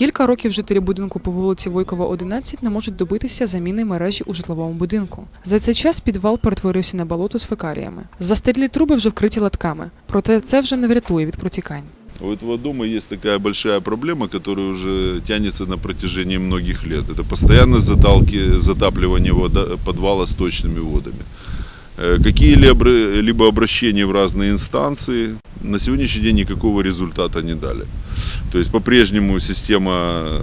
Кілька років жителі будинку по вулиці Войкова, 11 не можуть добитися заміни мережі у житловому будинку. За цей час підвал перетворився на болото з фекаріями. Застарілі труби вже вкриті латками, проте це вже не врятує від протікань. У этого дома есть такая большая проблема, которая уже тянется на протяжении многих лет. Это постоянное заталки, затапливание вода, подвала сточными водами. Э, Какие-либо либо обращения в разные инстанции на сегодняшний день никакого результата не дали. То есть по-прежнему система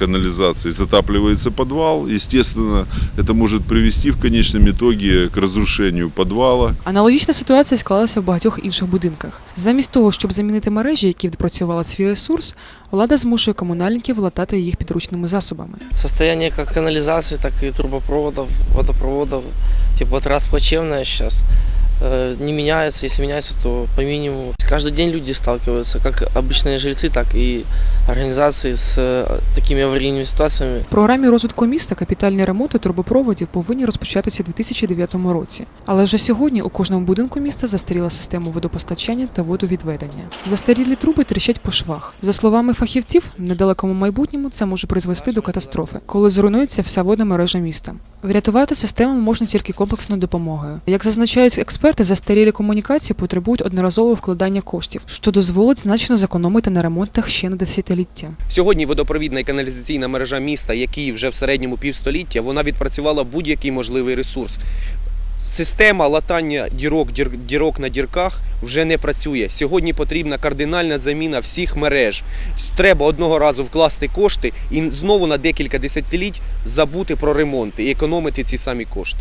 канализации затапливается подвал. Естественно, это может привести в конечном итоге к разрушению подвала, Аналогічна ситуація склалася в багатьох інших будинках. Замість того, щоб замінити мережі, які відпрацювали свій ресурс, влада змушує комунальників латати їх підручними засобами. Состояние как канализации, так и трубопроводов, водопроводов, типа вот раз плачевное сейчас, э, не меняется, если меняется, то по минимуму. Каждый день люди сталкиваются, как обычные жильцы, так и организации с э, такими аварийными ситуациями. В програмі розвитку міста капітальні ремонти трубопроводів повинні розпочатися у 2009 році. Але вже сьогодні у кожному будинку міста застаріла система водопостачання та водовідведення. Застарілі труби тріщать по швах. За словами фахівців, в недалекому майбутньому це може призвести до катастрофи, коли зруйнується вся водна мережа міста. Врятувати систему можна тільки комплексною допомогою. Як зазначають експерти, застарілі комунікації потребують одноразового вкладання коштів, що дозволить значно зекономити на ремонтах ще на десятиліття. Сьогодні водопровідна і каналізаційна мережа міста, який вже в середньому півстоліття, вона відпрацювала будь-який можливий ресурс. Система латання дірок, дір- дірок на дірках вже не працює. Сьогодні потрібна кардинальна заміна всіх мереж. Треба одного разу вкласти кошти і знову на декілька десятиліть забути про ремонт і економити ці самі кошти.